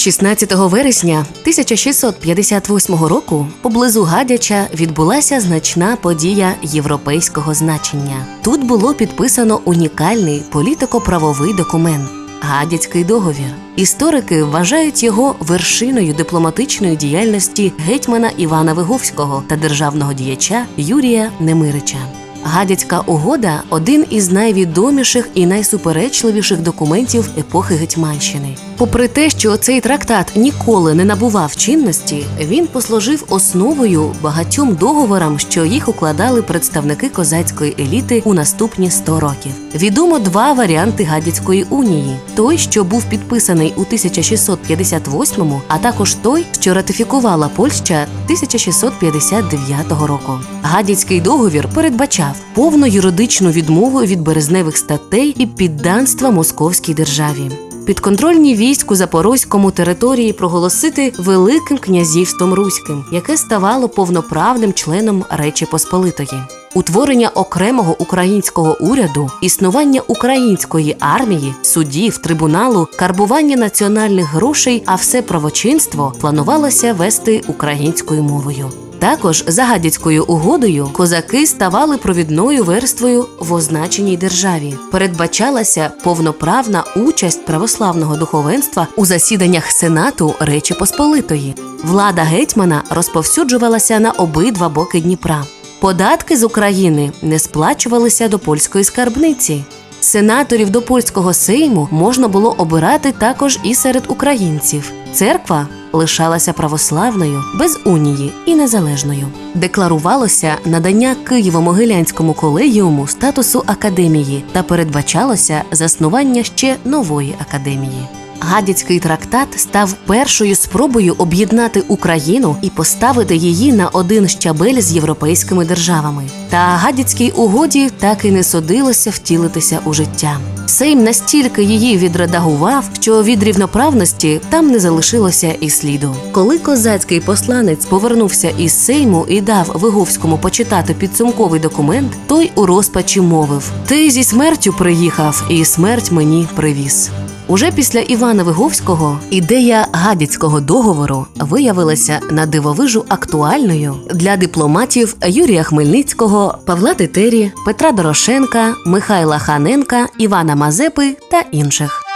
16 вересня 1658 року поблизу Гадяча відбулася значна подія європейського значення. Тут було підписано унікальний політико-правовий документ. Гадяцький договір. Історики вважають його вершиною дипломатичної діяльності гетьмана Івана Виговського та державного діяча Юрія Немирича. Гадяцька угода один із найвідоміших і найсуперечливіших документів епохи Гетьманщини. Попри те, що цей трактат ніколи не набував чинності, він послужив основою багатьом договорам, що їх укладали представники козацької еліти у наступні 100 років. Відомо два варіанти Гадяцької унії: той, що був підписаний у 1658-му, а також той, що ратифікувала Польща 1659 року. Гадяцький договір передбачав повну юридичну відмову від березневих статей і підданства московській державі. Підконтрольні війську Запорозькому території проголосити Великим князівством Руським, яке ставало повноправним членом Речі Посполитої. Утворення окремого українського уряду, існування української армії, судів, трибуналу, карбування національних грошей, а все правочинство планувалося вести українською мовою. Також за гадяцькою угодою козаки ставали провідною верствою в означеній державі. Передбачалася повноправна участь православного духовенства у засіданнях Сенату Речі Посполитої. Влада гетьмана розповсюджувалася на обидва боки Дніпра. Податки з України не сплачувалися до польської скарбниці. Сенаторів до польського сейму можна було обирати також і серед українців. Церква лишалася православною, без унії і незалежною. Декларувалося надання Києво-Могилянському колегіуму статусу академії та передбачалося заснування ще нової академії. Гадяцький трактат став першою спробою об'єднати Україну і поставити її на один щабель з європейськими державами. Та гадяцькій угоді так і не судилося втілитися у життя. Сейм настільки її відредагував, що від рівноправності там не залишилося і сліду. Коли козацький посланець повернувся із сейму і дав Виговському почитати підсумковий документ, той у розпачі мовив: Ти зі смертю приїхав, і смерть мені привіз. Уже після Івана Виговського ідея гадяцького договору виявилася на дивовижу актуальною для дипломатів Юрія Хмельницького, Павла Тетері, Петра Дорошенка, Михайла Ханенка, Івана Мазепи та інших.